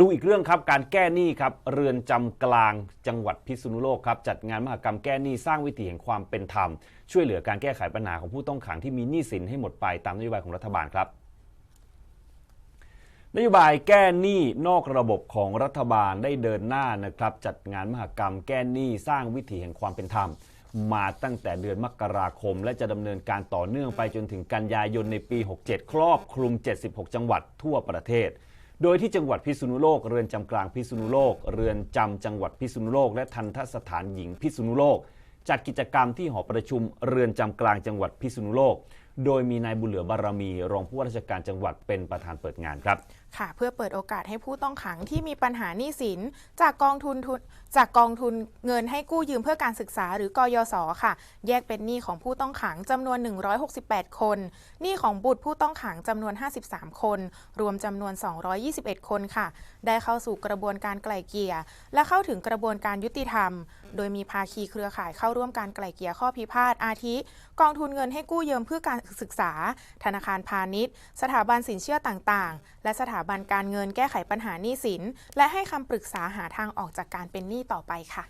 ดูอีกเรื่องครับการแก้หนี้ครับเรือนจำกลางจังหวัดพิษณุโลกครับจัดงานมหกรรมแก้หนี้สร้างวิถีแห่งความเป็นธรรม ช่วยเหลือการแก้ไขปัญหาของผู้ต้องขังที่มีหนี้สินให้หมดไปตามนโยบายของรัฐบาลครับนโยบายแก้หนี้นอกระบบของรัฐบาลได้เดินหน้านะครับจัดงานมหกรรมแก้หนี้สร้างวิถีแห่งความเป็นธรรม มาตั้งแต่เดือนมกราคม และจะดำเนินการต่อเนื่องไปจนถึงกันยายนในปี 67 ครอบคลุม 76 จังหวัดทั่วประเทศ โดยที่จังหวัดพิษณุโลก เรือนจำกลางพิษณุโลก เรือนจำจังหวัดพิษณุโลก และทันทสถานหญิงพิษณุโลก จัดกิจกรรมที่หอประชุมเรือนจำกลางจังหวัดพิษณุโลก โดยมีนายบุญเหลือบารมี รองผู้ว่าราชการจังหวัดเป็นประธานเปิดงานครับ ค่ะ เพื่อเปิดโอกาสให้ผู้ต้องขังที่มีปัญหาหนี้สิน จากกองทุนทุนจากกองทุนเงินให้กู้ยืมเพื่อการศึกษาหรือกยศค่ะ แยกเป็นหนี้ของผู้ต้องขังจำนวน 168 คนหนี้ของบุตรผู้ต้องขังจำนวน 53 คน รวมจำนวน 221 คนค่ะ ได้เข้าสู่กระบวนการไกล่เกลี่ย และเข้าถึงกระบวนการยุติธรรม โดยมีภาคีเครือข่ายเข้าร่วมการไกล่เกลี่ยข้อพิพาทอาทิ กองทุนเงินให้กู้ยืมเพื่อการศึกษา ธนาคารพาณิชย์ สถาบันสินเชื่อต่างๆ และสถาบันการเงินแก้ไขปัญหาหนี้สิน และให้คำปรึกษาหาทางออกจากการเป็นหนี้ต่อไปค่ะ